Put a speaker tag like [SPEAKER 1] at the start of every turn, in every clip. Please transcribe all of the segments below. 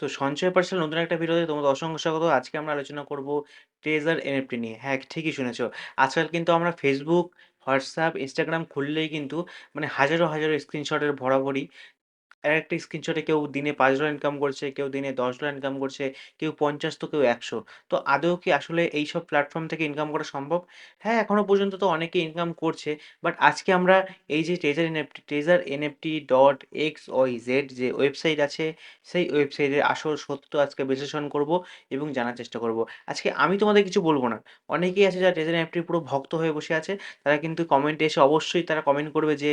[SPEAKER 1] So সঞ্চয় parcel নতুন একটা ভিডিওতে তোমাদের অসংখ্য স্বাগত। আজকে আমরা আলোচনা করব ট্রেজার এনএফটি নিয়ে। হ্যাঁ, ঠিকই শুনেছ। আজকাল কিন্তু আমরা ফেসবুক হোয়াটসঅ্যাপ ইনস্টাগ্রাম খুললেই কিন্তু মানে হাজারো, হাজারো স্ক্রিনশটের ভরাভরি একেকটা স্ক্রিনশটে কেউ দিনে $৫ ইনকাম করছে, কেউ দিনে $10 ইনকাম করছে, কেউ ৫০ তো কেউ ১০০। তো আদৌ কি আসলে এইসব প্ল্যাটফর্ম থেকে ইনকাম করা সম্ভব? হ্যাঁ, এখনও পর্যন্ত তো অনেকে ইনকাম করছে। বাট আজকে আমরা এই যে treasure NFT treasure NFT dot XYZ যে ওয়েবসাইট আছে, সেই ওয়েবসাইটের আসল সত্য আজকে বিশ্লেষণ করব এবং জানার চেষ্টা করব। আজকে আমি তোমাদের কিছু বলব না। অনেকেই আছে যারা ট্রেজার এনএফটির পুরো ভক্ত হয়ে বসে আছে। তারা কিন্তু কমেন্টে এসে অবশ্যই তারা কমেন্ট করবে যে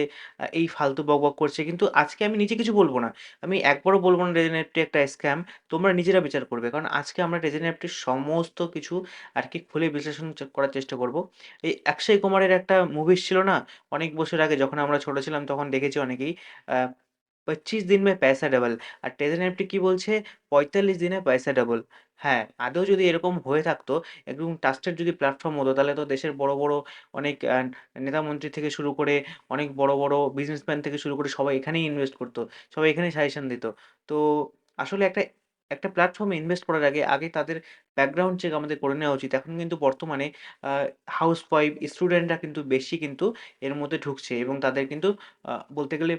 [SPEAKER 1] এই ফালতু বকবক করছে। কিন্তু আজকে আমি নিজে কিছু বলব না। আমি একবারও বলব না রেজেন অ্যাপটি একটা স্ক্যাম। তোমরা নিজেরা বিচার করবে। কারণ আজকে আমরা রেজেন অ্যাপটির সমস্ত কিছু আর কি খুলে বিশ্লেষণ করার চেষ্টা করব। এই অক্ষয় কুমারের একটা মুভিস ছিল না? অনেক বছর আগে যখন আমরা ছোট ছিলাম তখন দেখেছি অনেকেই। 25 দিন মে পয়সা ডাবল। আর ট্রেজার এনএফটি কি বলছে? ৪৫ দিনে পয়সা ডাবল। হ্যাঁ, আদৌ যদি এরকম হয়ে থাকতো, একদম ট্রাস্টেড যদি প্ল্যাটফর্ম হতো তাহলে তো দেশের বড়, বড় অনেক আ নেতা-মন্ত্রী থেকে শুরু করে অনেক বড়, বড় বিজনেসম্যান থেকে শুরু করে সবাই এখানেই ইনভেস্ট করত। সবাই এখানেই সাজেশন দিত। তো আসলে একটা একটা প্ল্যাটফর্মে ইনভেস্ট করার আগে, আগে তাদের ব্যাকগ্রাউন্ড চেক আমাদের করে নেওয়া উচিত। এখন কিন্তু বর্তমানে আ হাউসওয়াইফ, স্টুডেন্টরা কিন্তু বেশি কিন্তু এর মধ্যে ঢুকছে এবং তাদের কিন্তু বলতে গেলে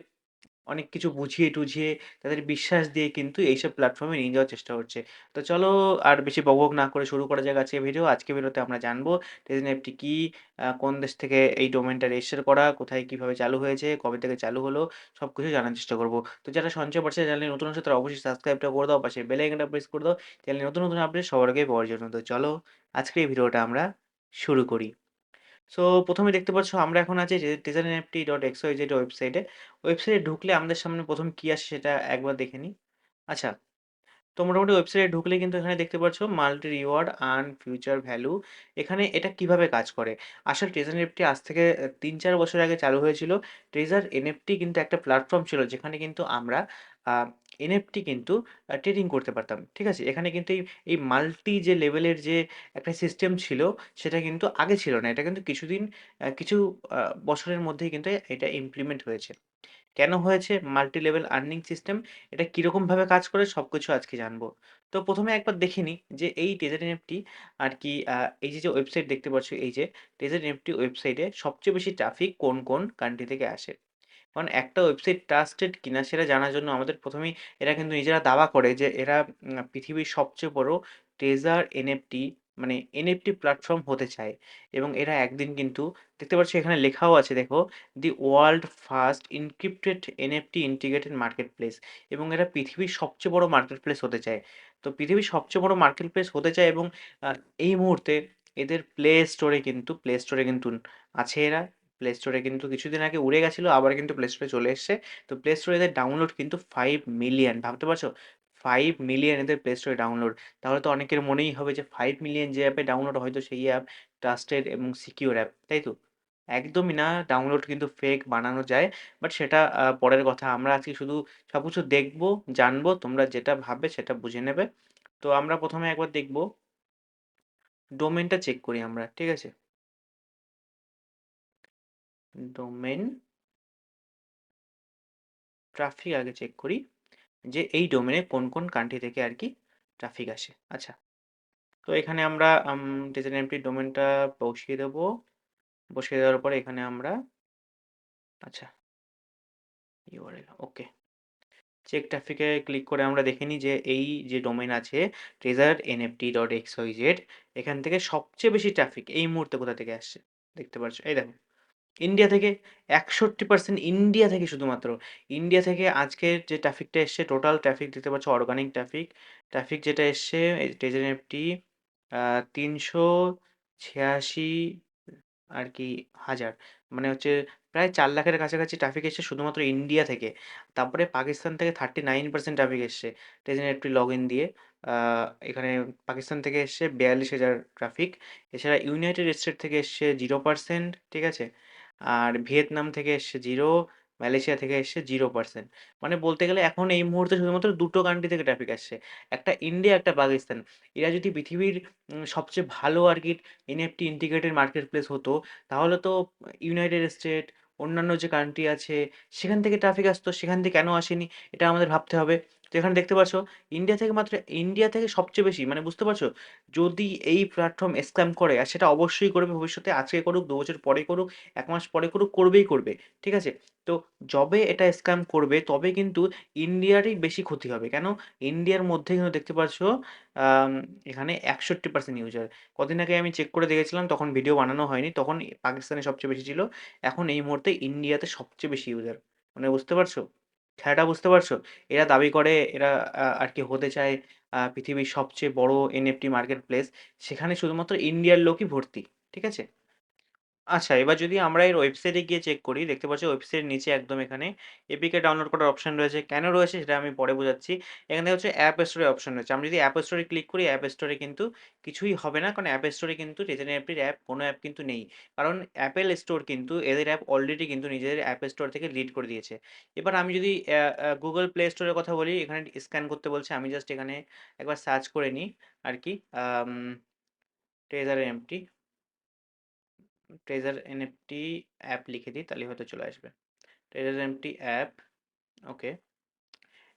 [SPEAKER 1] অনেক কিছু বুঝিয়ে-টুঝিয়ে তাদের বিশ্বাস দিয়ে কিন্তু এইসব প্ল্যাটফর্মে নিয়ে যাওয়ার চেষ্টা হচ্ছে। তো চলো আর বেশি বকবক না করে শুরু করা যাক আজকের ভিডিও। আজকে ভিডিওতে আমরা জানব ট্রেজার এনএফটি কি? কোন দেশ থেকে এই ডোমেইনটা রেজিস্টার করা? কোথায় কীভাবে চালু হয়েছে? কবে থেকে চালু হলো? সব কিছু জানার চেষ্টা করব। তো যারা সঞ্চয় পাঠশালা চ্যানেলে নতুন আসছো তারা অবশ্যই সাবস্ক্রাইবটা করে দাও। পাশে বেল আইকনটা প্রেস করে দাও। চ্যানেলে নতুন, নতুন আপডেট সবার আগে পাওয়ার জন্য। তো চলো আজকের এই ভিডিওটা আমরা শুরু করি। সো প্রথমে দেখতে পাচ্ছ আমরা এখন আছি টে ট্রেজার এনএফটি ডট এক্স-ওয়াই-জেড ওয়েবসাইটে। ওয়েবসাইটে ঢুকলে আমাদের সামনে প্রথম কি আসে সেটা একবার দেখে নিই। আচ্ছা, তো মোটামুটি ওয়েবসাইটে ঢুকলে কিন্তু এখানে দেখতে পাচ্ছ multi reward earn future value. এখানে এটা কীভাবে কাজ করে? আসলে ট্রেজার এনএফটি আজ থেকে তিন ৩-৪ বছর আগে চালু হয়েছিল। ট্রেজার এনএফটি কিন্তু একটা প্ল্যাটফর্ম ছিল যেখানে কিন্তু আমরা এনএফটি কিন্তু ট্রেডিং করতে পারতাম। ঠিক আছে? এখানে কিন্তু এই, এই মাল্টি যে লেভেলের যে একটা সিস্টেম ছিল সেটা কিন্তু আগে ছিল না। এটা কিন্তু কিছুদিন কিছু বছরের মধ্যেই কিন্তু এটা ইমপ্লিমেন্ট হয়েছে। কেন হয়েছে? মাল্টি লেভেল আর্নিং সিস্টেম এটা কীরকমভাবে কাজ করে সব কিছু আজকে জানব। তো প্রথমে একবার দেখে নিই যে এই ট্রেজার এনএফটি আর কি এই যে, যে ওয়েবসাইট দেখতে পাচ্ছ এই যে ট্রেজার এনএফটি ওয়েবসাইটে সবচেয়ে বেশি ট্রাফিক কোন, কোন কান্ট্রি থেকে আসে? কারণ একটা ওয়েবসাইট ট্রাস্টেড কিনা সেটা জানার জন্য আমাদের প্রথমেই এরা কিন্তু নিজেরা দাবা করে যে এরা পৃথিবীর সবচেয়ে বড় ট্রেজার এনএফটি মানে এনএফটি প্ল্যাটফর্ম হতে চায় এবং এরা একদিন কিন্তু দেখতে পাচ্ছ এখানে লেখাও আছে দেখো, "the world first encrypted NFT integrated marketplace" এবং এরা পৃথিবীর সবচেয়ে বড় মার্কেট প্লেস হতে চায়। তো পৃথিবীর সবচেয়ে বড় মার্কেট প্লেস হতে চায় এবং এই মুহূর্তে এদের প্লে স্টোরে কিন্তু প্লে স্টোরে কিন্তু আছে এরা। প্লে স্টোরে কিন্তু কিছুদিন আগে উড়ে গেছিল আবার কিন্তু প্লে স্টোরে চলে এসছে। তো প্লে স্টোরে এদের ডাউনলোড কিন্তু ফাইভ মিলিয়ন ভাবতে পারছ? ফাইভ মিলিয়ন এদের প্লে স্টোরে ডাউনলোড। তাহলে তো অনেকের মনেই হবে যে ফাইভ মিলিয়ন যে অ্যাপে ডাউনলোড হয়তো সেই অ্যাপ ট্রাস্টেড এবং সিকিউর অ্যাপ, তাই তো? একদমই না, ডাউনলোড কিন্তু ফেক বানানো যায়। বাট সেটা পরের কথা। আমরা আজকে শুধু সব কিছু দেখব জানব। তোমরা যেটা ভাববে সেটা বুঝে নেবে। তো আমরা প্রথমে একবার দেখব ডোমেনটা চেক করি আমরা। ঠিক আছে? ডোমেইন ট্রাফিক আগে চেক করি যে এই ডোমেইনে কোন, কোন কান্ট্রি থেকে আরকি ট্রাফিক আসে। আচ্ছা, তো এখানে আমরা আম ট্রেজার এনএফটি ডোমেইনটা বসিয়ে দেব। বসিয়ে দেওয়ার পরে এখানে আমরা আচ্ছা URL okay. Check traffic click করে আমরা দেখে নিই যে এই যে ডোমেইন আছে ট্রেজার এনএফটি ডট এক্স-ওয়াই-জেড এখান থেকে সবচেয়ে বেশি ট্রাফিক এই মুহূর্তে কোথা থেকে আসছে? দেখতে পাচ্ছ। এই দেখো। ইন্ডিয়া থেকে ৬১% ইন্ডিয়া থেকে শুধুমাত্র। ইন্ডিয়া থেকে আজকের যে ট্রাফিকটা এসছে টোটাল ট্রাফিক দেখতে পাচ্ছ অর্গানিক ট্রাফিক। ট্রাফিক যেটা এসছে এই ট্রেজার এনএফটি আ ৩৮৬ আরকি হাজার। মানে হচ্ছে প্রায় চার লাখের কাছাকাছি ট্রাফিক এসছে শুধুমাত্র ইন্ডিয়া থেকে। তারপরে পাকিস্তান থেকে 39% ট্রাফিক এসছে টেজেন এফটি লগ ইন দিয়ে। এখানে পাকিস্তান থেকে এসছে ৪২,০০০ ট্রাফিক। এছাড়া ইউনাইটেড স্টেট থেকে এসছে জিরো পার্সেন্ট ঠিক আছে? আর ভিয়েতনাম থেকে এসছে 0, মালয়েশিয়া থেকে এসছে 0%। মানে বলতে গেলে এখন এই মুহূর্তে শুধুমাত্র দুটো কান্ট্রি থেকে ট্রাফিক আসছে। একটা ইন্ডিয়া, একটা পাকিস্তান। এরা যদি পৃথিবীর সবচেয়ে ভালো আর আরকি এনএফটি ইন্টিগ্রেটেড মার্কেট প্লেস হতো, তাহলে তো ইউনাইটেড স্টেট, অন্যান্য যে কান্ট্রি আছে সেখান থেকে ট্রাফিক আসতো। সেখান থেকে কেন আসেনি? এটা আমাদের ভাবতে হবে। তো এখানে দেখতে পাচ্ছ ইন্ডিয়া থেকে মাত্র ইন্ডিয়া থেকে সবচেয়ে বেশি মানে বুঝতে পারছ? যদি এই প্ল্যাটফর্ম স্ক্যাম করে, আর সেটা অবশ্যই করবে ভবিষ্যতে, আজকে করুক, দু বছর পরে করুক, এক মাস পরে করুক, করবেই করবে, ঠিক আছে? তো যবে এটা স্ক্যাম করবে, তবে কিন্তু ইন্ডিয়ারই বেশি ক্ষতি হবে, কেন? ইন্ডিয়ার মধ্যে কিন্তু দেখতে পাচ্ছ এখানে একষট্টি পার্সেন্ট ইউজার কদিন আগে আমি চেক করে দেখেছিলাম, তখন ভিডিও বানানো হয়নি, তখন পাকিস্তানে সবচেয়ে বেশি ছিল, এখন এই মুহূর্তে ইন্ডিয়াতে সবচেয়ে বেশি ইউজার মানে বুঝতে পারছ? খেলাটা বুঝতে পারছ? এরা দাবি করে, এরা আর কি হতে চায় পৃথিবীর সবচেয়ে বড় এনএফটি মার্কেট প্লেস সেখানে শুধুমাত্র ইন্ডিয়ার লোকই ভর্তি, ঠিক আছে? আচ্ছা, এবার যদি আমরা এর ওয়েবসাইটে গিয়ে চেক করি, দেখতে পাচ্ছি ওয়েবসাইটের নিচে একদম এখানে এপিকে ডাউনলোড করার অপশন রয়েছে। কেন রয়েছে সেটা আমি পরে বোঝাচ্ছি। এখানে হচ্ছে অ্যাপ স্টোরে অপশন রয়েছে। আমি যদি অ্যাপ স্টোরে ক্লিক করি, অ্যাপ স্টোরে কিন্তু কিছুই হবে না। কারণ অ্যাপ স্টোরে কিন্তু টেজেন অ্যাপটির অ্যাপ কোনো অ্যাপ কিন্তু নেই। কারণ অ্যাপেল স্টোর কিন্তু এদের অ্যাপ অলরেডি কিন্তু নিজেদের অ্যাপ স্টোর থেকে ডিলিট করে দিয়েছে। এবার আমি যদি গুগল প্লে স্টোরের কথা বলি, এখানে স্ক্যান করতে বলছে। আমি জাস্ট এখানে একবার সার্চ করে নিই আরকি। আম treasure NFT treasure NFT app লিখে দিই তাহলে হয়তো চলে আসবে। Treasure NFT app okay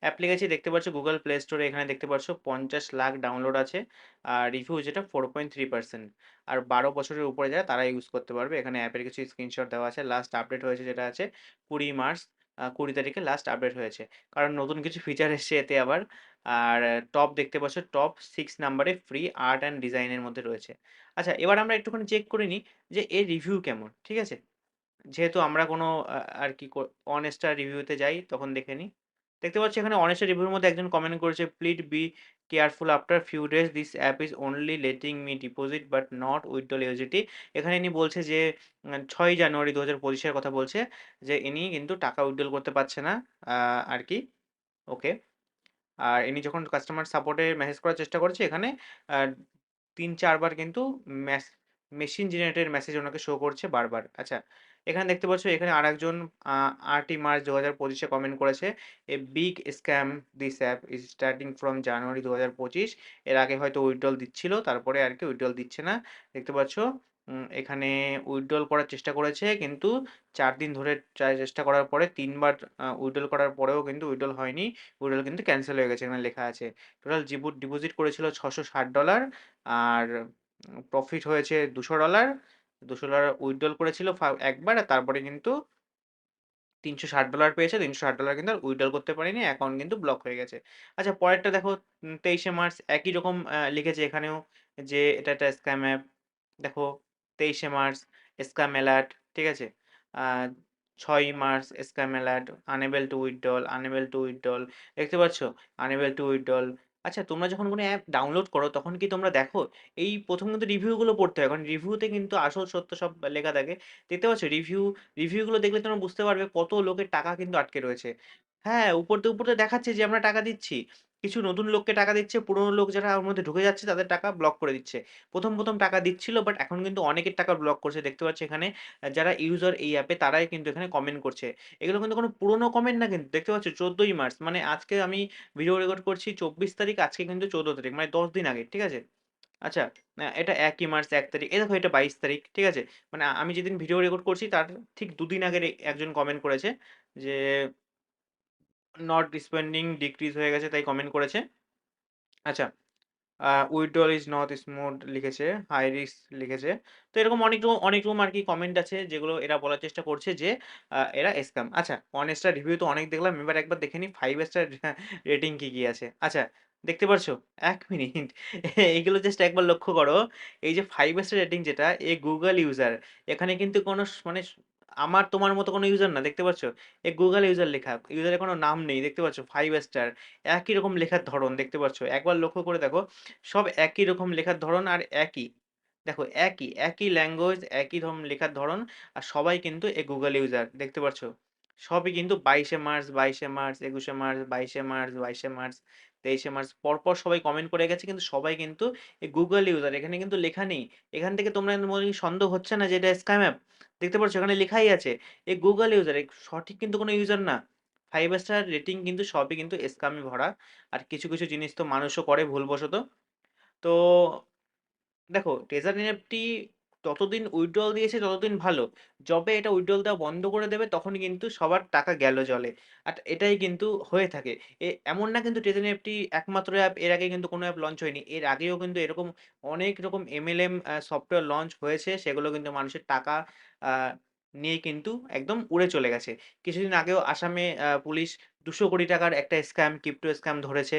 [SPEAKER 1] app লিখেছি, দেখতে পাচ্ছ গুগল প্লে স্টোরে এখানে দেখতে পাচ্ছ পঞ্চাশ লাখ ডাউনলোড আছে, আর রিভিউ যেটা ফোর পয়েন্ট থ্রি পার্সেন্ট আর বারো বছরের উপরে যারা, তারা ইউজ করতে পারবে। এখানে অ্যাপের কিছু স্ক্রিনশট দেওয়া আছে লাস্ট আপডেট হয়েছে যেটা আছে কুড়ি মার্চ কুড়ি তারিখে লাস্ট আপডেট হয়েছে। কারণ নতুন কিছু ফিচার এসছে এতে আবার আর টপ দেখতে পাচ্ছ টপ সিক্স নাম্বারে ফ্রি আর্ট অ্যান্ড ডিজাইনের মধ্যে রয়েছে আচ্ছা এবার আমরা একটুখানি চেক করে নিই যে এর রিভিউ কেমন ঠিক আছে যেহেতু আমরা কোনো আর কি অনেস্টার রিভিউতে যাই তখন দেখে নিই। দেখতে পাচ্ছি এখানে অনেস্টার রিভিউর মধ্যে একজন কমেন্ট করেছে, "please be careful after few days this app is only letting me deposit but not withdrawal UGT" এখানে ইনি বলছে যে ৬ই জানুয়ারি ২০২৫ এর কথা বলছে যে ইনি কিন্তু টাকা উইথড্রল করতে পারছে না আর কি। ওকে। আর ইনি যখন কাস্টমার সাপোর্টে মেসেজ করার চেষ্টা করেছে এখানে তিন ৩-৪ কিন্তু মেশিন জেনারেটেড মেসেজ ওনাকে শো করছে বারবার। আচ্ছা, এখানে দেখতে পাচ্ছ এখানে আরেকজন আ ৮ই মার্চ দু হাজার পঁচিশে কমেন্ট করেছে, "a big scam this app is starting from January ২০২৫" এর আগে হয়তো উইড্রল দিচ্ছিল, তারপরে আর কি উইড্রল দিচ্ছে না। দেখতে পাচ্ছ এখানে উইথড্রল করার চেষ্টা করেছে, কিন্তু চার দিন ধরে চেষ্টা করার পরে ৩ বার আ উইথড্রল করার পরেও কিন্তু উইথড্রল হয়নি। উইথড্রল কিন্তু ক্যান্সেল হয়ে গেছে, এখানে লেখা আছে। টোটাল ডিপোজিট করেছিল $৬৬০ আর প্রফিট হয়েছে $২০০ $২০০ উইথড্রল করেছিল ফা একবার আর তারপরে কিন্তু $৩৬০ পেয়েছে। $৩৬০ কিন্তু আর উইথড্রল করতে পারেনি। অ্যাকাউন্ট কিন্তু ব্লক হয়ে গেছে। আচ্ছা পরেরটা দেখো তেইশে মার্চ, একই রকম লিখেছে এখানেও যে এটা একটা স্ক্যাম অ্যাপ। দেখো ২৩শে মার্চ স্ক্যাম অ্যালার্ট, ঠিক আছে? ৬ই March scam alert, unable to withdrawal, unable to withdrawal দেখতে পাচ্ছ? Unable to withdrawal. আচ্ছা তোমরা যখন কোনো অ্যাপ ডাউনলোড করো তখন কি তোমরা দেখো? এই প্রথম কিন্তু রিভিউগুলো পড়তে হয়। কারণ রিভিউতে কিন্তু আসল সত্য সব লেখা থাকে। দেখতে পাচ্ছ রিভিউ, রিভিউগুলো দেখলে তোমরা বুঝতে পারবে কত লোকের টাকা কিন্তু আটকে রয়েছে। হ্যাঁ, উপরতে, উপরতে দেখাচ্ছে যে আমরা টাকা দিচ্ছি। কিছু নতুন লোককে টাকা দিচ্ছে, পুরনো লোক যারা ওর মধ্যে ঢুকে যাচ্ছে তাদের টাকা ব্লক করে দিচ্ছে। ১ম, ১ম টাকা দিচ্ছিল বাট এখন কিন্তু অনেকের টাকা ব্লক করছে। দেখতে পাচ্ছি এখানে যারা ইউজার এই অ্যাপে তারাই কিন্তু এখানে কমেন্ট করছে। এগুলো কিন্তু কোনো পুরনো কমেন্ট না কিন্তু। দেখতে পাচ্ছ ১৪ই মার্চ মানে আজকে আমি ভিডিও রেকর্ড করছি ২৪ তারিখ, আজকে কিন্তু ১৪ তারিখ মানে ১০ দিন আগে। ঠিক আছে? আচ্ছা, এটা ১ই মার্চ ১ তারিখ। এই দেখো এটা ২২ তারিখ। ঠিক আছে? মানে আমি যেদিন ভিডিও রেকর্ড করছি তার ঠিক দুদিন আগের এ একজন কমেন্ট করেছে যে নট স্পেন্ডিং ডিক্রিজ হয়ে গেছে তাই কমেন্ট করেছে। আচ্ছা। উইডল ইজ নট স্মুথ লিখেছে, হাই রিস্ক লিখেছে। তো এরকম অনেক রকম অনেক রকম আরকি কমেন্ট আছে যেগুলো এরা বলার চেষ্টা করছে যে এরা স্ক্যাম। আচ্ছা ওয়ান স্টার রিভিউ তো অনেক দেখলাম। এবার একবার দেখে নিই ফাইভ স্টার রেটিং কী কী আছে। আচ্ছা দেখতে পারছ এক মিনিট এগুলো জাস্ট একবার লক্ষ্য করো। এই যে ফাইভ স্টার রেটিং যেটা এ গুগল ইউজার। এখানে কিন্তু কোনো মানে আমার তোমার মতো কোনো ইউজার না। দেখতে পাচ্ছ? এ গুগল ইউজার লেখা। ইউজারের কোনো নাম নেই। দেখতে পাচ্ছ? Five star. একই রকম লেখার ধরন দেখতে পাচ্ছ? একবার লক্ষ্য করে দেখো। সব একই রকম লেখার ধরন আর একই। দেখো একই, একই ল্যাঙ্গুয়েজ, একই ধরন লেখার ধরন আর সবাই কিন্তু এ গুগল ইউজার। দেখতে পাচ্ছ? সবই কিন্তু ২২শে মার্চ, ২২শে মার্চ, ২১শে মার্চ, ২২শে মার্চ, ২২শে মার্চ, ২৩শে মার্চ পরপর সবাই কমেন্ট করে গেছে কিন্তু সবাই কিন্তু Google ইউজার। এখানে কিন্তু লেখা নেই। এখান থেকে তোমরা মনে সন্দেহ হচ্ছে না যে এটা স্ক্যাম অ্যাপ? দেখতে পাচ্ছ? এখানে লেখাই আছে। A Google user. সঠিক কিন্তু কোনো ইউজার না। ফাইভ স্টার রেটিং কিন্তু সবই কিন্তু স্ক্যামে ভরা। আর কিছু, কিছু জিনিস তো মানুষও করে ভুলবশত। তো দেখো ট্রেজার এনএফটি যতদিন উইথড্রল দিয়েছে ততদিন ভালো। যবে এটা উইথড্রল দেওয়া বন্ধ করে দেবে তখন কিন্তু সবার টাকা গেল জলে। আর এটাই কিন্তু হয়ে থাকে। এমন না কিন্তু ট্রেজের নিফটি একমাত্র অ্যাপ, এর আগে কিন্তু কোনো অ্যাপ লঞ্চ হয়নি। এর আগেও কিন্তু এরকম অনেক রকম এমএলএম আ সফটওয়্যার লঞ্চ হয়েছে। সেগুলো কিন্তু মানুষের টাকা নিয়ে কিন্তু একদম উড়ে চলে গেছে। কিছুদিন আগেও আসামে পুলিশ দুশো কোটি টাকার একটা স্ক্যাম, ক্রিপ্টো স্ক্যাম ধরেছে।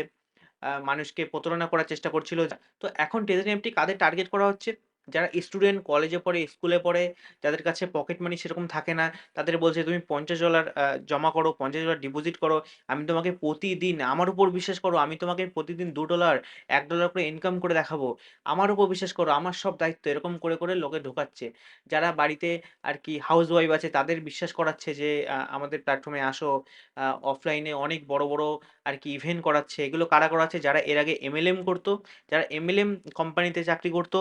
[SPEAKER 1] মানুষকে প্রতারণা করার চেষ্টা করছিল। তো এখন ট্রেজারি নিফটি কাদের টার্গেট করা হচ্ছে? যারা স্টুডেন্ট, কলেজে পড়ে, স্কুলে পড়ে, যাদের কাছে পকেট মানি সেরকম থাকে না। তাদের বলছে তুমি পঞ্চাশ ডলার জমা করো, $৫০ ডিপোজিট করো। আমি তোমাকে প্রতিদিন আমার উপর বিশ্বাস করো, আমি তোমাকে প্রতিদিন $২, $১ করে ইনকাম করে দেখাবো। আমার উপর বিশ্বাস করো, আমার সব দায়িত্ব। এরকম করে, করে লোকে ঢোকাচ্ছে। যারা বাড়িতে আর কি হাউস ওয়াইফ আছে তাদের বিশ্বাস করাচ্ছে যে আমাদের প্ল্যাটফর্মে আসো। অফলাইনে অনেক বড়, বড় আর কি ইভেন্ট করাচ্ছে। এগুলো কারা করাচ্ছে? যারা এর আগে এমএলএম করত, যারা এমএলএম কোম্পানিতে চাকরি করত।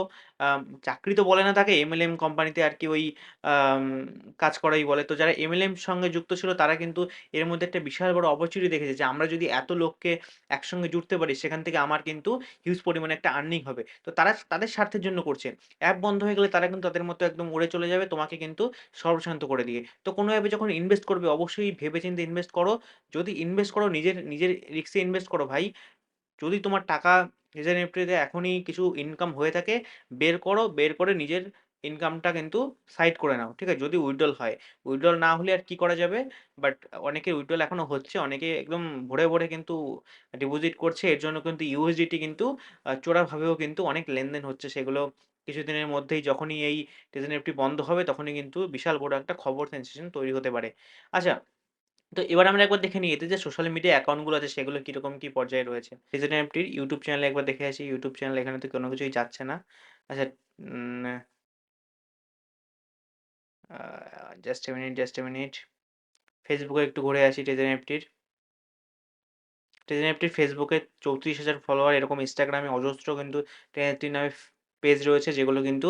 [SPEAKER 1] চাকরি তো বলে না তাকে, এমএলএম কোম্পানিতে আর কি ওই কাজ করাই বলে। তো যারা এমএলএম সঙ্গে যুক্ত ছিল তারা কিন্তু এর মধ্যে একটা বিশাল বড় অপরচুনিটি দেখেছে যে আমরা যদি এত লোককে একসঙ্গে জুড়তে পারি সেখান থেকে আমার কিন্তু হিউজ পরিমাণে একটা আর্নিং হবে। তো তারা তাদের স্বার্থের জন্য করছে। অ্যাপ বন্ধ হয়ে গেলে তারা কিন্তু তাদের মতো একদম উড়ে চলে যাবে তোমাকে কিন্তু সর্বশান্ত করে দিয়ে। তো কোনো অ্যাপে যখন ইনভেস্ট করবে অবশ্যই ভেবে-চিন্তে ইনভেস্ট করো। যদি ইনভেস্ট করো নিজের, নিজের রিস্কে ইনভেস্ট করো ভাই। যদি তোমার টাকা ট্রেজারি নিফটিতে এখনই কিছু ইনকাম হয়ে থাকে, বের করো। বের করে নিজের ইনকামটা কিন্তু সাইড করে নাও। ঠিক আছে? যদি উইথড্রল হয়। উইথড্রল না হলে আর কি করা যাবে? বাট অনেকে উইথড্রল এখনও হচ্ছে। অনেকে একদম ভরে, ভরে কিন্তু ডিপোজিট করছে। এর জন্য কিন্তু ইউএসডিটি কিন্তু চোরাভাবেও কিন্তু অনেক লেনদেন হচ্ছে। সেগুলো কিছুদিনের মধ্যেই যখনই এই নিফটি বন্ধ হবে তখনই কিন্তু বিশাল বড় একটা খবর সেনসেশন তৈরি হতে পারে। আচ্ছা, তো এবার আমরা একবার দেখে নিই এতে যে সোশ্যাল মিডিয়া অ্যাকাউন্টগুলো আছে সেগুলো কীরকম কী পর্যায়ে রয়েছে। ট্রেজারি অ্যাপটির ইউটিউব চ্যানেলে একবার দেখে আসি। ইউটিউব চ্যানেল এখানে তো কোনো কিছুই যাচ্ছে না। আচ্ছা just a minute, just a minute. এ একটু ঘুরে আসি ট্রেজারি নিফটির। ট্রেজারি নিফটির Facebook এ ৩৪,০০০ ফলোয়ার এরকম ইনস্টাগ্রামে অজস্র কিন্তু ট্রেজারি নিফটি নামে পেজ রয়েছে যেগুলো কিন্তু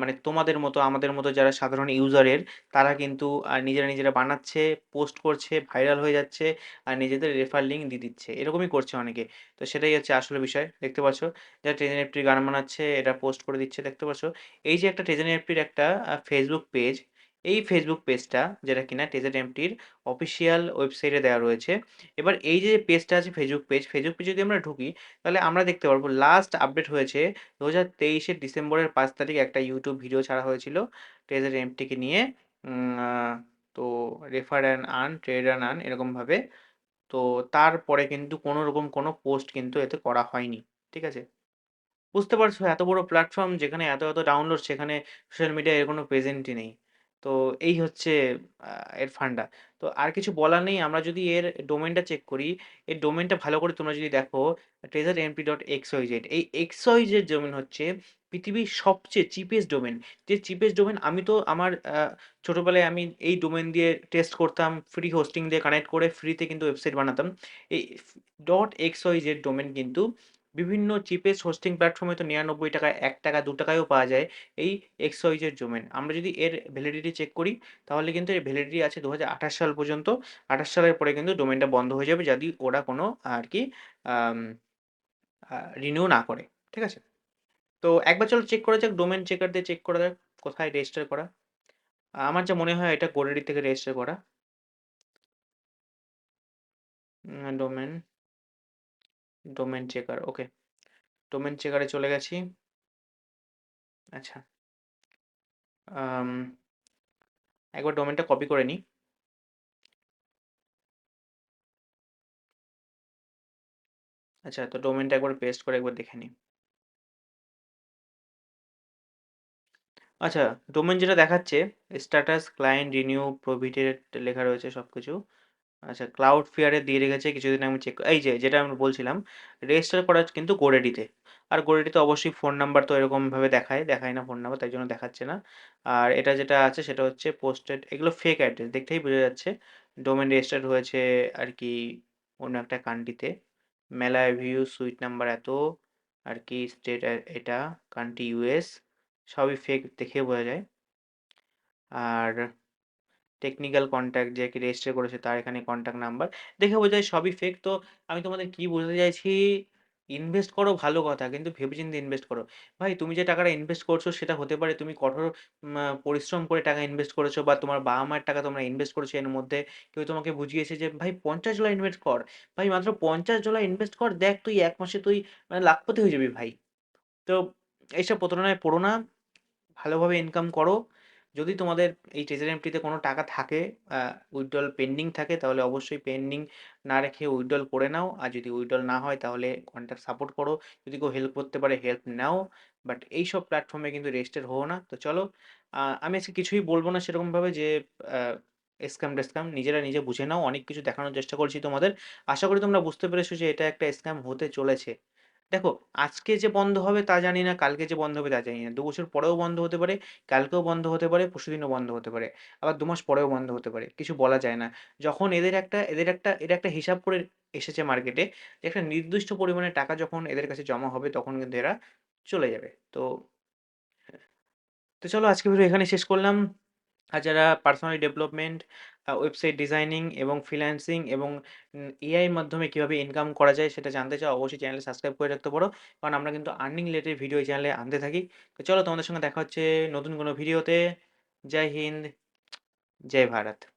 [SPEAKER 1] মানে তোমাদের মতো আমাদের মতো যারা সাধারণ ইউজারের তারা কিন্তু নিজেরা, নিজেরা বানাচ্ছে, পোস্ট করছে, ভাইরাল হয়ে যাচ্ছে আর নিজেদের রেফার লিঙ্ক দিয়ে দিচ্ছে। এরকমই করছে অনেকে। তো সেটাই হচ্ছে আসলে বিষয়। দেখতে পাচ্ছ যারা ট্রেজেন এফটির গান বানাচ্ছে এটা পোস্ট করে দিচ্ছে দেখতে পাচ্ছ। এই যে একটা ট্রেজেন এফটির একটা ফেসবুক পেজ, এই ফেসবুক পেজটা যেটা কিনা ট্রেজারি এমটির অফিসিয়াল ওয়েবসাইটে দেওয়া রয়েছে। এবার এই যে পেজটা আছে ফেসবুক পেজ, Facebook পেজে যদি আমরা ঢুকি তাহলে আমরা দেখতে পারব লাস্ট আপডেট হয়েছে ২০২৩ এর ডিসেম্বরের পাঁচ তারিখ একটা ইউটিউব ভিডিও ছাড়া হয়েছিল ট্রেজারি এমটিকে নিয়ে। তো refer and earn trade and earn এরকমভাবে। তো তারপরে কিন্তু কোনো রকম কোনো পোস্ট কিন্তু এতে করা হয়নি। ঠিক আছে? বুঝতে পারছ এত বড় প্ল্যাটফর্ম যেখানে এত, এত ডাউনলোড সেখানে সোশ্যাল মিডিয়ায় এর কোনো প্রেজেন্টই নেই। তো এই হচ্ছে এর ফান্ডা। তো আর কিছু বলার নেই। আমরা যদি এর ডোমেনটা চেক করি, এর ডোমেনটা ভালো করে তোমরা যদি দেখো treasurenp.xyz এই xyz ডোমেন হচ্ছে পৃথিবীর সবচেয়ে চিপেস্ট ডোমেন যে চিপেস্ট ডোমেন আমি তো আমার ছোটোবেলায় আমি এই ডোমেন দিয়ে টেস্ট করতাম। ফ্রি হোস্টিং দিয়ে কানেক্ট করে ফ্রিতে কিন্তু ওয়েবসাইট বানাতাম। এই .xyz ডোমেন কিন্তু বিভিন্ন চিপেস্ট হোস্টিং প্ল্যাটফর্মে তো নিরানব্বই টাকায় এক টাকা, দু টাকায়ও পাওয়া যায় এই xyz ডোমেইন। আমরা যদি এর ভ্যালিডিটি চেক করি, তাহলে কিন্তু এর ভ্যালিডিটি আছে ২০২৮ সাল পর্যন্ত। ২৮ সালের পরে কিন্তু ডোমেনটা বন্ধ হয়ে যাবে যদি ওরা কোনো আর কি রিনিউ না করে। ঠিক আছে? তো একবার চলো চেক করা যাক ডোমেন চেকার দিয়ে চেক করা যাক, কোথায় রেজিস্টার করা। আমার যা মনে হয় এটা GoDaddy থেকে রেজিস্টার করা। Um domain checker okay. Domain চেকারে চলে গেছি। আচ্ছা। একবার ডোমেনটা কপি করে নিই। আচ্ছা তো ডোমেনটা একবার পেস্ট করে একবার দেখে নিই। আচ্ছা, ডোমেন যেটা দেখাচ্ছে স্ট্যাটাস, ক্লায়েন্ট, রিনিউ, প্রভিডেন্ট লেখা রয়েছে সবকিছু। আচ্ছা ক্লাউড এ দিয়ে রেখেছে কিছুদিন আমি চেক এই যে যেটা আমি বলছিলাম রেজিস্টার করা কিন্তু GoDaddy তে। আর GoDaddy তে অবশ্যই ফোন নাম্বার তো এরকমভাবে দেখায়, দেখায় না ফোন নাম্বার তাই জন্য দেখাচ্ছে না। আর এটা যেটা আছে সেটা হচ্ছে পোস্টেড এগুলো ফেক অ্যাড্রেস দেখতেই বোঝা যাচ্ছে। ডোমেন রেজিস্টার্ড হয়েছে আর কি অন্য একটা কান্ট্রিতে। মেলা ভিউ, সুইট নাম্বার এত, আর কি স্টেট এটা, কান্ট্রি ইউএস সবই ফেক দেখেই বোঝা যায়। আর টেকনিক্যাল কন্ট্যাক্ট যে রেজিস্টার করেছে তার এখানে কন্ট্যাক্ট নাম্বার। দেখে বোঝা যায় সবই ফেক। তো আমি তোমাদের কি বোঝাতে চাইছি, ইনভেস্ট করো ভালো কথা কিন্তু ভেবেচিন্তে ইনভেস্ট করো। ভাই তুমি যে টাকাটা ইনভেস্ট করছ সেটা হতে পারে তুমি কঠোর পরিশ্রম করে টাকা ইনভেস্ট করেছ বা তোমার বাবা-মায়ের টাকা তোমরা ইনভেস্ট করেছ এর মধ্যে। কেউ তোমাকে বুঝিয়েছে যে ভাই $৫০ ইনভেস্ট কর। ভাই মাত্র $৫০ ইনভেস্ট কর দেখ তুই এক মাসে তুই মানে লাখপতি হয়ে যাবি ভাই। তো এইসব প্রতারণায় পড়ো না। ভালোভাবে ইনকাম করো। যদি তোমাদের এই ট্রেজারি এমটিতে কোনো টাকা থাকে উইথড্রল পেন্ডিং থাকে, তাহলে অবশ্যই পেন্ডিং না রেখে উইথড্রল করে নাও। আর যদি উইথড্রল না হয়, তাহলে কন্ট্যাক্ট সাপোর্ট করো। যদি কেউ হেল্প করতে পারে হেল্প নাও। বাট এই সব প্ল্যাটফর্মে কিন্তু রেজিস্টার হও না। তো চলো আমি আজকে কিছুই বলব না সেরকমভাবে যে, আ স্ক্যাম-টেস্ক্যাম নিজেরা নিজে বুঝে নাও। অনেক কিছু দেখানোর চেষ্টা করছি তোমাদের। আশা করি তোমরা বুঝতে পেরেছ যে এটা একটা স্ক্যাম হতে চলেছে। দেখো আজকে যে বন্ধ হবে তা জানি না, কালকে যে বন্ধ হবে তা জানি না। দু বছর পরেও বন্ধ হতে পারে, কালকেও বন্ধ হতে পারে, পরশুদিনও বন্ধ হতে পারে। আবার ২ মাস পরেও বন্ধ হতে পারে। কিছু বলা যায় না। যখন এদের একটা এদের একটা এরা একটা হিসাব করে এসেছে মার্কেটে যে একটা নির্দিষ্ট পরিমাণে টাকা যখন এদের কাছে জমা হবে তখন কিন্তু এরা চলে যাবে। তো তো চলো আজকে ভিডিও এখানে শেষ করলাম। আর যারা পার্সোনাল ডেভেলপমেন্ট, ওয়েবসাইট ডিজাইনিং এবং ফ্রিল্যান্সিং এবং এআই মাধ্যমে কীভাবে ইনকাম করা যায় সেটা জানতে চাও অবশ্যই চ্যানেলে সাবস্ক্রাইব করে রাখতে পারো। কারণ আমরা কিন্তু আর্নিং রিলেটেড ভিডিও এই চ্যানেলে আনতে থাকি। তো চলো তোমাদের সঙ্গে দেখা হচ্ছে নতুন কোনো ভিডিওতে। জয় হিন্দ, জয় ভারত।